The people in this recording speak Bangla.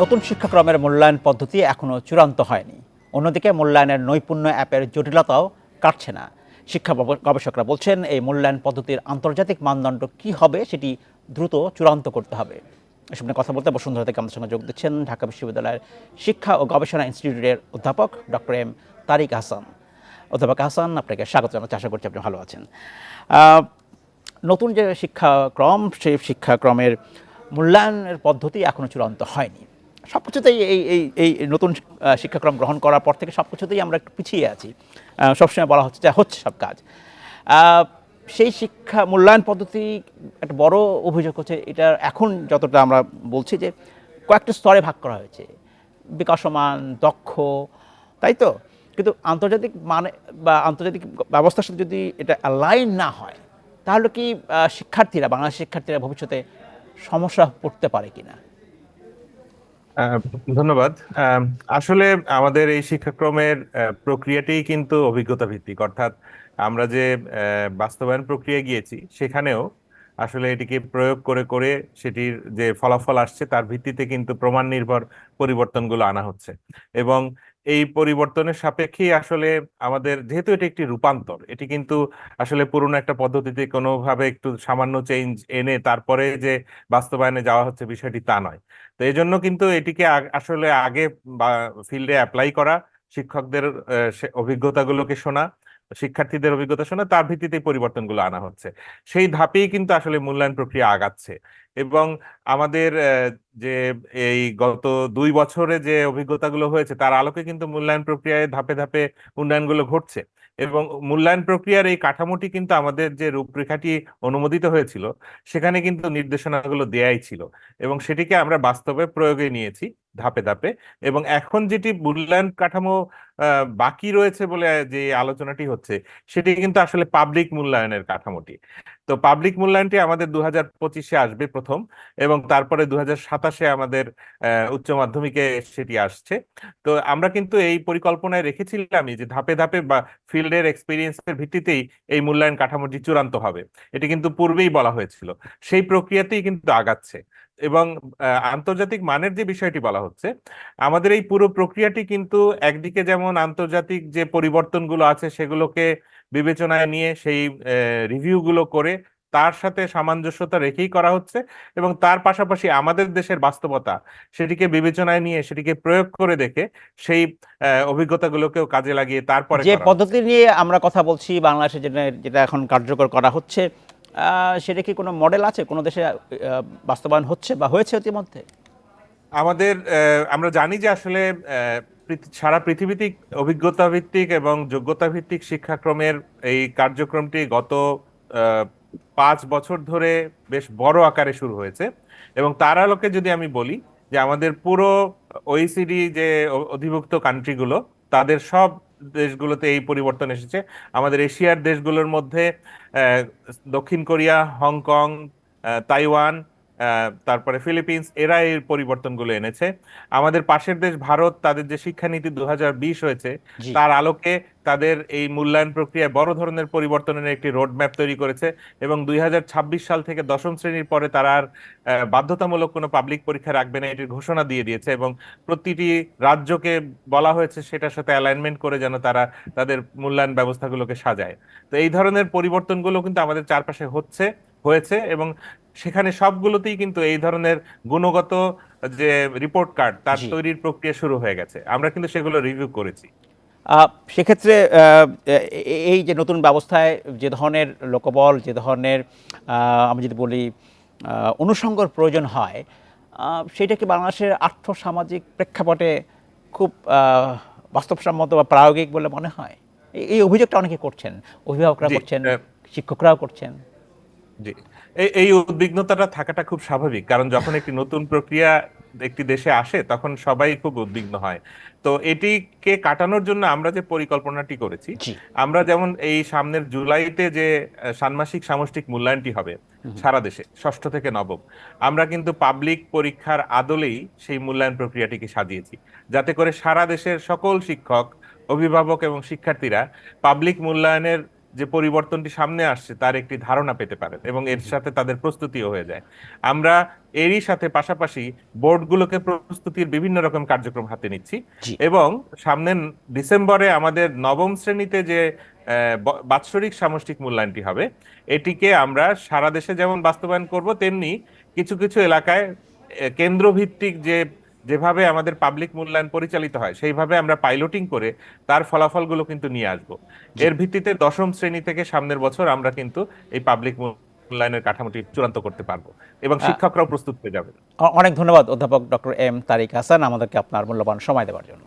নতুন শিক্ষাক্রমের মূল্যায়ন পদ্ধতি এখনও চূড়ান্ত হয়নি। অন্যদিকে মূল্যায়নের নৈপুণ্য অ্যাপের জটিলতাও কাটছে না। শিক্ষা গবেষকরা বলছেন, এই মূল্যায়ন পদ্ধতির আন্তর্জাতিক মানদণ্ড কি হবে সেটি দ্রুত চূড়ান্ত করতে হবে। এসব নিয়ে কথা বলতে বসুন্ধরা থেকে আমাদের সঙ্গে যোগ দিচ্ছেন ঢাকা বিশ্ববিদ্যালয়ের শিক্ষা ও গবেষণা ইনস্টিটিউটের অধ্যাপক ডক্টর এম তারিক হাসান। অধ্যাপক হাসান, আপনাকে স্বাগত জানাচ্ছি। আশা করছি আপনি ভালো আছেন। নতুন যে শিক্ষাক্রম, সেই শিক্ষাক্রমের মূল্যায়নের পদ্ধতি এখনও চূড়ান্ত হয়নি। সব কিছুতেই এই এই এই নতুন শিক্ষাক্রম গ্রহণ করার পর থেকে সব কিছুতেই আমরা একটু পিছিয়ে আছি। সবসময় বলা হচ্ছে যে হচ্ছে সব কাজ। সেই শিক্ষা মূল্যায়ন পদ্ধতি একটা বড় অভিযোগ হচ্ছে, এটা এখন যতটা আমরা বলছি যে কয়েকটা স্তরে ভাগ করা হয়েছে। বিকাশমান দক্ষ, তাই তো? কিন্তু আন্তর্জাতিক মানে বা আন্তর্জাতিক ব্যবস্থার সাথে যদি এটা অ্যালাইন না হয়, তাহলে কি শিক্ষার্থীরা বাংলাদেশ শিক্ষার্থীরা ভবিষ্যতে সমস্যা পড়তে পারে কিনা? ধন্যবাদ। আসলে আমাদের এই শিক্ষাক্রমের প্রক্রিয়াটি কিন্তু অভিজ্ঞতা ভিত্তিক। অর্থাৎ আমরা যে বাস্তবায়ন প্রক্রিয়া গিয়েছি, সেখানেও আসলে এটিকে প্রয়োগ করে করে সেটির যে ফলাফল আসছে তার ভিত্তিতে কিন্তু প্রমাণ নির্ভর পরিবর্তনগুলো আনা হচ্ছে। এবং এই পরিবর্তনের সাপেক্ষেই আসলে আমাদের, যেহেতু এটি একটি রূপান্তর, এটি কিন্তু আসলে পুরনো একটা পদ্ধতিতে কোনোভাবে একটু সামান্য চেঞ্জ এনে তারপরে যে বাস্তবায়নে যাওয়া হচ্ছে বিষয়টি তা নয়। তো এই জন্য কিন্তু এটিকে আসলে আগে বা ফিল্ডে অ্যাপ্লাই করা, শিক্ষকদের অভিজ্ঞতাগুলোকে শোনা শিক্ষার্থীদের অভিজ্ঞতা শোনা তার ভিত্তিতে পরিবর্তনগুলো আনা হচ্ছে। সেই ধাপেই কিন্তু আসলে মূল্যায়ন প্রক্রিয়া আগাচ্ছে এবং আমাদের যে এই গত দুই বছরে যে অভিজ্ঞতাগুলো হয়েছে তার আলোকে কিন্তু মূল্যায়ন প্রক্রিয়ায় ধাপে ধাপে উন্নয়নগুলো ঘটছে এবং মূল্যায়ন প্রক্রিয়ার এই কাঠামোটি কিন্তু আমাদের যে রূপরেখাটি অনুমোদিত হয়েছিল সেখানে কিন্তু নির্দেশনাগুলো দেয়াই ছিল এবং সেটিকে আমরা বাস্তবে প্রয়োগে নিয়েছি। ধাপে ধাপে। এবং এখন যেটি মূল্যায়ন কাঠামো বাকি রয়েছে বলে যে আলোচনাটি হচ্ছে, সেটি কিন্তু আসলে পাবলিক মূল্যায়নের কাঠামোটি। তো পাবলিক মূল্যায়নটি আমাদের দু হাজার পঁচিশে আসবে প্রথম এবং তারপরে দু হাজার সাতাশে আমাদের উচ্চ মাধ্যমিকে সেটি আসছে। তো আমরা কিন্তু এই পরিকল্পনায় রেখেছিলামই যে ধাপে ধাপে বা ফিল্ডের এক্সপিরিয়েন্সের ভিত্তিতেই এই মূল্যায়ন কাঠামোটি চূড়ান্ত হবে। এটি কিন্তু পূর্বেই বলা হয়েছিল। সেই প্রক্রিয়াতেই কিন্তু আগাচ্ছে। এবং আন্তর্জাতিক মানের যে বিষয়টি বলা হচ্ছে আমাদের এই পুরো প্রক্রিয়াটি কিন্তু একদিকে যেমন আন্তর্জাতিক যে পরিবর্তনগুলো আছে সেগুলোকে বিবেচনায় নিয়ে সেই রিভিউগুলো করে তার সাথে সামঞ্জস্যতা রেখেই করা হচ্ছে এবং তার পাশাপাশি আমাদের দেশের বাস্তবতা সেটিকে বিবেচনায় নিয়ে সেটিকে প্রয়োগ করে দেখে সেই অভিজ্ঞতাগুলোকেও কাজে লাগিয়ে তারপরে যে পদ্ধতি নিয়ে আমরা কথা বলছি বাংলাদেশে যেটা যেটা এখন কার্যকর করা হচ্ছে সেটা কি কোনো মডেল আছে? কোনো দেশে বাস্তবায়ন হচ্ছে বা হয়েছে ইতিমধ্যে? আমাদের আমরা জানি যে আসলে সারা পৃথিবীতে অভিজ্ঞতা ভিত্তিক এবং যোগ্যতা ভিত্তিক শিক্ষাক্রমের এই কার্যক্রমটি গত পাঁচ বছর ধরে বেশ বড় আকারে শুরু হয়েছে। এবং তার আলোকে যদি আমি বলি যে আমাদের পুরো ওইসিডি যে অধিভুক্ত কান্ট্রিগুলো তাদের সব দেশগুলোতে এই পরিবর্তন এসেছে। আমাদের এশিয়ার দেশগুলোর মধ্যে আহ, দক্ষিণ কোরিয়া হংকং তাইওয়ান তারপরে ফিলিপিন্স এরা এই পরিবর্তনগুলো এনেছে। আমাদের পাশের দেশ ভারত তাদের যে শিক্ষানীতি দু হাজার বিশ হয়েছে তার আলোকে তাদের এই মূল্যায়ন প্রক্রিয়ায় বড় ধরনের পরিবর্তনের একটি রোডম্যাপ তৈরি করেছে এবং দুই হাজার ছাব্বিশ সাল থেকে দশম শ্রেণির পরে তারা আর বাধ্যতামূলক কোনো পাবলিক পরীক্ষা রাখবে না এটির ঘোষণা দিয়ে দিয়েছে এবং প্রতিটি রাজ্যকে বলা হয়েছে সেটার সাথে অ্যালাইনমেন্ট করে যেন তারা তাদের মূল্যায়ন ব্যবস্থাগুলোকে সাজায়। তো এই ধরনের পরিবর্তনগুলো কিন্তু আমাদের চারপাশে হচ্ছে হয়েছে এবং সেখানে সবগুলোতেই কিন্তু এই ধরনের গুণগত যে রিপোর্ট কার্ড তার তৈরির প্রক্রিয়া শুরু হয়ে গেছে। আমরা কিন্তু সেগুলো রিভিউ করেছি। সেক্ষেত্রে এই যে নতুন ব্যবস্থায় যে ধরনের লোকবল যে ধরনের আমি যদি বলি অনুষঙ্গর প্রয়োজন হয় আহ, সেটা কি বাংলাদেশের আর্থ সামাজিক প্রেক্ষাপটে খুব বাস্তবসম্মত বা প্রায়োগিক বলে মনে হয়? এই- এই অভিযোগটা অনেকে করছেন অভিভাবকরা করছেন শিক্ষকরাও করছেন। জি এই এই উদ্বিগ্নতাটা থাকাটা খুব স্বাভাবিক কারণ যখন একটি নতুন প্রক্রিয়া একটি দেশে আসে তখন সবাই খুব উদ্বিগ্ন হয়। তো এটিকে কাটানোর জন্য আমরা যে পরিকল্পনাটি করেছি আমরা যেমন এই সামনের জুলাইতে যে ষান্মাসিক সামষ্টিক মূল্যায়নটি হবে সারা দেশে ষষ্ঠ থেকে নবম আমরা কিন্তু পাবলিক পরীক্ষার আদলেই সেই মূল্যায়ন প্রক্রিয়াটিকে সাজিয়েছি। যাতে করে সারা দেশের সকল শিক্ষক অভিভাবক এবং শিক্ষার্থীরা পাবলিক মূল্যায়নের যে পরিবর্তনটি সামনে আসছে তার একটি ধারণা পেতে পারেন এবং এর সাথে তাদের প্রস্তুতিও হয়ে যায়। আমরা এরই সাথে পাশাপাশি বোর্ডগুলোকে প্রস্তুতির বিভিন্ন রকম কার্যক্রম হাতে নিচ্ছি এবং সামনের ডিসেম্বরে আমাদের নবম শ্রেণীতে যে বাৎসরিক সামষ্টিক মূল্যায়নটি হবে এটিকে আমরা সারা দেশে যেমন বাস্তবায়ন করব তেমনি কিছু কিছু এলাকায় কেন্দ্রভিত্তিক যে যেভাবে আমাদের পাবলিক মূল্যায়ন পরিচালিত হয় সেইভাবে আমরা পাইলটিং করে তার ফলাফলগুলো কিন্তু নিয়ে আসব। এর ভিত্তিতে দশম শ্রেণি থেকে সামনের বছর আমরা কিন্তু এই পাবলিক মূল্যায়নের কাঠামোটি চূড়ান্ত করতে পারব এবং শিক্ষকরাও প্রস্তুত হয়ে যাবে অনেক ধন্যবাদ অধ্যাপক ডক্টর এম তারিক হাসান আমাদেরকে আপনার মূল্যবান সময় দেওয়ার জন্য।